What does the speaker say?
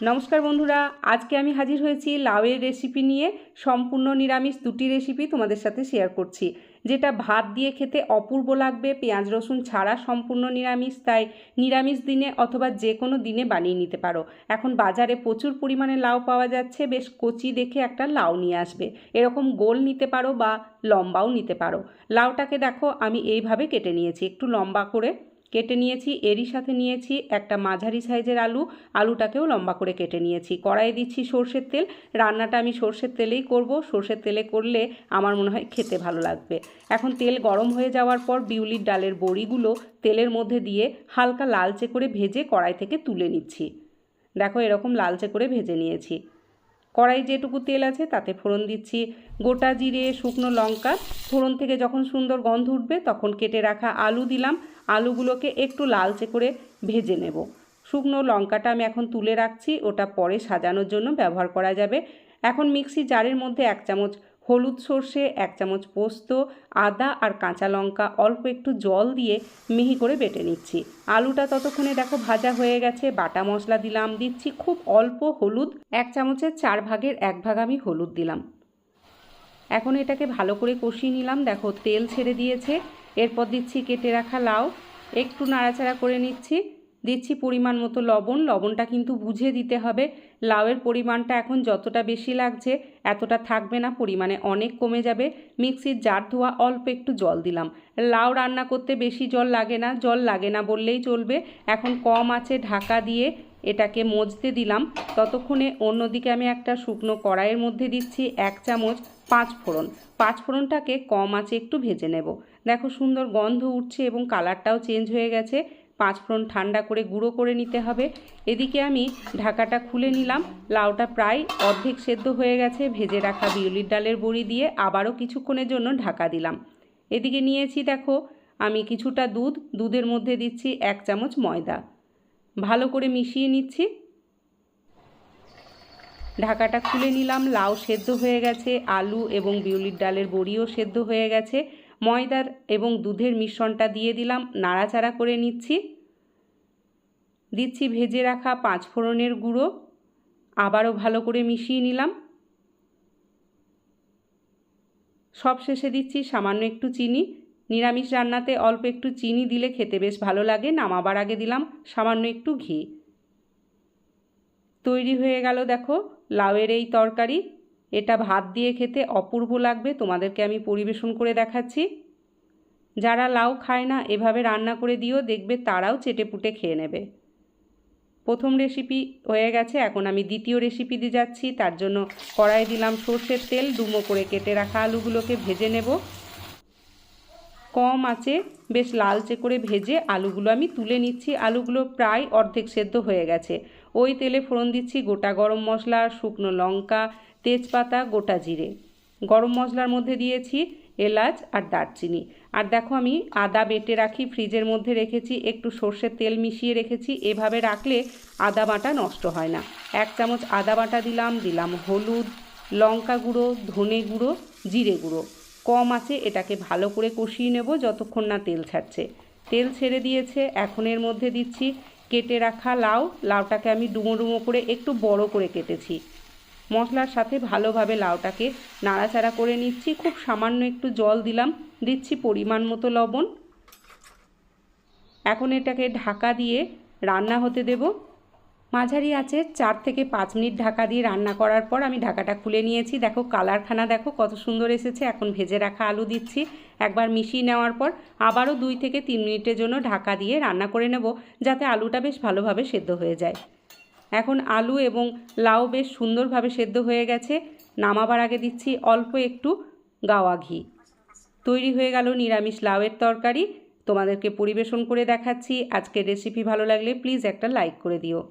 নমস্কার বন্ধুরা, আজকে আমি হাজির হয়েছি লাউয়ের রেসিপি নিয়ে, সম্পূর্ণ নিরামিষ দুটি রেসিপি তোমাদের সাথে শেয়ার করছি। যেটা ভাত দিয়ে খেতে অপূর্ব লাগবে, পেঁয়াজ, রসুন ছাড়া সম্পূর্ণ নিরামিষ, তাই নিরামিষ দিনে অথবা যে কোনো দিনে বানিয়ে নিতে পারো। এখন বাজারে প্রচুর পরিমাণে লাউ পাওয়া যাচ্ছে, বেশ কচি দেখে একটা লাউ নিয়ে আসবে। এরকম গোল নিতে পারো বা লম্বাও নিতে পারো। লাউটাকে দেখো, আমি এইভাবে কেটে নিয়েছি, একটু লম্বা করে কেটে নিয়েছি, এরই সাথে নিয়েছি একটা মাঝারি সাইজের আলু। আলুটাকেও লম্বা করে কেটে নিয়েছি। কড়াইয়ে দিচ্ছি সর্ষের তেল। রান্নাটা আমি সর্ষের তেলেই করব। সর্ষের তেলে করলে আমার মনে হয় খেতে ভালো লাগবে। এখন তেল গরম হয়ে যাওয়ার পর বিউলির ডালের বড়িগুলো তেলের মধ্যে দিয়ে হালকা লালচে করে ভেজে কড়াই থেকে তুলে নিচ্ছি। দেখো এরকম লালচে করে ভেজে নিয়েছি। কড়াই যেটুকু তেল আছে তাতে ফোড়ন দিচ্ছি। গোটা জিরে, শুকনো লঙ্কা। ফোড়ন থেকে যখন সুন্দর গন্ধ উঠবে তখন কেটে রাখা আলু দিলাম। আলুগুলোকে একটু লালচে করে ভেজে নেব। শুকনো লঙ্কাটা আমি এখন তুলে রাখছি, ওটা পরে সাজানোর জন্য ব্যবহার করা যাবে। এখন মিক্সি জারের মধ্যে এক চামচ হলুদ সর্ষে, এক চামচ পোস্ত, আদা আর কাঁচা লঙ্কা অল্প একটু জল দিয়ে মিহি করে বেটে নিচ্ছি। আলুটা ততক্ষণে দেখো ভাজা হয়ে গেছে, বাটা মশলা দিলাম, দিচ্ছি খুব অল্প হলুদ। এক চামচের চার ভাগের এক ভাগ আমি হলুদ দিলাম। এখন এটাকে ভালো করে কষিয়ে নিলাম, দেখো তেল ছেড়ে দিয়েছে। এরপর দিচ্ছি কেটে রাখা লাউ। একটু নাড়াচাড়া করে নিচ্ছি। দিচ্ছি পরিমাণ মতো লবণ। লবণটা কিন্তু বুঝে দিতে হবে। লাউয়ের পরিমাণটা এখন যতটা বেশি লাগছে, এতটা থাকবে না। পরিমাণে অনেক কমে যাবে। মিক্সির জার ধোয়া অল্প একটু জল দিলাম। লাউ রান্না করতে বেশি জল লাগে না। জল লাগে না বললেই চলবে। এখন কম আছে ঢাকা দিয়ে এটাকে মজতে দিলাম। ততক্ষণে অন্যদিকে আমি একটা শুকনো কড়াইয়ের মধ্যে দিচ্ছি এক চামচ পাঁচ ফোড়ন। পাঁচ ফোড়নটাকে কম আছে একটু ভেজে নেব। দেখো সুন্দর গন্ধ উঠছে এবং কালারটাও চেঞ্জ হয়ে গেছে। পাঁচ ফোড়ন ঠান্ডা করে গুঁড়ো করে নিতে হবে। এদিকে আমি ঢাকাটা খুলে নিলাম। লাউটা প্রায় অর্ধেক সেদ্ধ হয়ে গেছে। ভেজে রাখা বিউলির ডালের বড়ি দিয়ে আবারও কিছুক্ষণের জন্য ঢাকা দিলাম। এদিকে নিয়েছি, দেখো, আমি কিছুটা দুধ। দুধের মধ্যে দিচ্ছি এক চামচ ময়দা। ভালো করে মিশিয়ে নিচ্ছি। ঢাকাটা খুলে নিলাম, লাউ সেদ্ধ হয়ে গেছে, আলু এবং বিউলির ডালের বড়িও সেদ্ধ হয়ে গেছে। ময়দার এবং দুধের মিশ্রণটা দিয়ে দিলাম, নাড়াচাড়া করে নিচ্ছি। দিচ্ছি ভেজে রাখা পাঁচ ফোড়নের গুঁড়ো, আবারও ভালো করে মিশিয়ে নিলাম। সব শেষে দিচ্ছি সামান্য একটু চিনি নিরামিষ রান্নাতে অল্প একটু চিনি দিলে খেতে বেশ ভালো লাগে। নামাবার আগে দিলাম সামান্য একটু ঘি। তৈরি হয়ে গেল দেখো লাউয়ের এই তরকারি। এটা ভাত দিয়ে খেতে অপূর্ব লাগবে। তোমাদেরকে আমি পরিবেশন করে দেখাচ্ছি। যারা লাউ খায় না, এভাবে রান্না করে দিও, দেখবে তারাও চেটে পুটে খেয়ে নেবে। প্রথম রেসিপি হয়ে গেছে, এখন আমি দ্বিতীয় রেসিপি দিয়ে যাচ্ছি। তার জন্য কড়াই দিলাম সর্ষের তেল ডুমো করে কেটে রাখা আলুগুলোকে ভেজে নেব। কম আছে, বেশ লালচে করে ভেজে আলুগুলো আমি তুলে নিচ্ছি। আলুগুলো প্রায় অর্ধেক সেদ্ধ হয়ে গেছে। ওই তেলে ফোড়ন দিচ্ছি গোটা গরম মশলা, শুকনো লঙ্কা, তেজপাতা, গোটা জিরে। গরম মশলার মধ্যে দিয়েছি এলাচ আর দারচিনি। আর দেখো আমি আদা বেটে রাখি, ফ্রিজের মধ্যে রেখেছি, একটু সর্ষের তেল মিশিয়ে রেখেছি। এভাবে রাখলে আদা বাটা নষ্ট হয় না। এক চামচ আদা বাটা দিলাম দিলাম হলুদ, লঙ্কা গুঁড়ো, ধনে গুঁড়ো, জিরে গুঁড়ো। কম আছে, এটাকে ভালো করে কষিয়ে নেব যতক্ষণ না তেল ছাড়ছে। তেল ছেড়ে দিয়েছে, এখন এর মধ্যে দিচ্ছি কেটে রাখা লাউ। লাউটাকে আমি ডুমো ডুমো করে একটু বড় করে কেটেছি। মশলার সাথে ভালোভাবে লাউটাকে নাড়াচাড়া করে নিচ্ছি। খুব সামান্য একটু জল দিলাম, দিচ্ছি পরিমাণ মতো লবণ। এখন এটাকে ঢাকা দিয়ে রান্না হতে দেব। মাঝারি আছে, চার থেকে পাঁচ মিনিট ঢাকা দিয়ে রান্না করার পর আমি ঢাকাটা খুলে নিয়েছি। দেখো কালারখানা দেখো, কত সুন্দর এসেছে। এখন ভেজে রাখা আলু দিচ্ছি। একবার মিশিয়ে নেওয়ার পর আবারও দুই থেকে তিন মিনিটের জন্য ঢাকা দিয়ে রান্না করে নেব, যাতে আলুটা বেশ ভালোভাবে সেদ্ধ হয়ে যায়। এখন আলু এবং লাউ বেশ সুন্দরভাবে সেদ্ধ হয়ে গেছে। নামাবার আগে দিচ্ছি অল্প একটু গাওয়া ঘি। তৈরি হয়ে গেল নিরামিষ লাউয়ের তরকারি। তোমাদেরকে পরিবেশন করে দেখাচ্ছি। আজকের রেসিপি ভালো লাগলে প্লিজ একটা লাইক করে দিও।